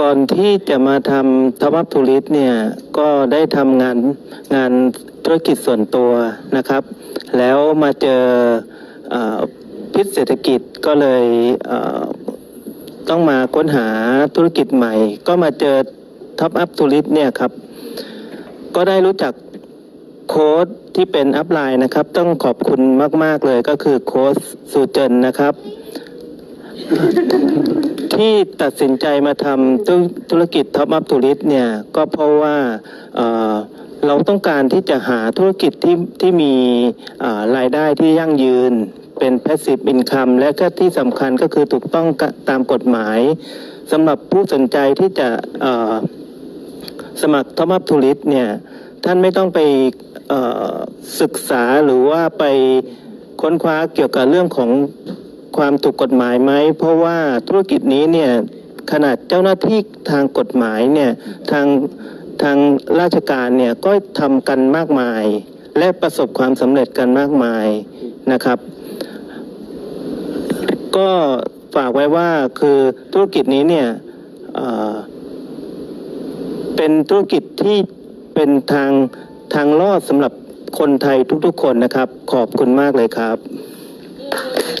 ก่อนที่จะมาทำท็อปอัพทูริสเนี่ยก็ได้ทำงานงานธุรกิจส่วนตัวนะครับ แล้วมาเจออพิษเศรษฐกิจก็เลยเต้องมาค้นหาธุรกิจใหม่ ก็มาเจอท็อปอัพทูริสเนี่ยครับ ก็ได้รู้จักโค้ดที่เป็นอัพไลน์นะครับ ต้องขอบคุณมาก ๆ เลยก็คือโค้ดสุเจนนะครับ ที่ตัดสินใจมาทำธุธรกิจท็อปอัพ o ูริสเนี่ยก็เพราะว่าเอ่อเราต้องการที่จะหาธุรกิจที่ที่มีรายได้ที่ยั่งยืน เป็น passive income และก็ที่สำคัญก็คือถูกต้องตามกฎหมายสำหรับผู้สนใจที่จะสมัครท็อปอัพ o ูริสเนี่ยท่านไม่ต้องไปศึกษาหรือว่าไปค้นคว้าเกี่ยวกับเรื่องของ ความถูกกฎหมายไหม เพราะว่าธุรกิจนี้เนี่ยขนาดเจ้าหน้าที่ทางกฎหมายเนี่ยทางทางราชการเนี่ยก็ทำกันมากมาย และประสบความสำเร็จกันมากมายนะครับ ก็ฝากไว้ว่าคือธุรกิจนี้เนี่ยเเป็นธุรกิจที่เป็นทางทางรอดสำหรับคนไทยทุกๆคนนะครับ ขอบคุณมากเลยครับ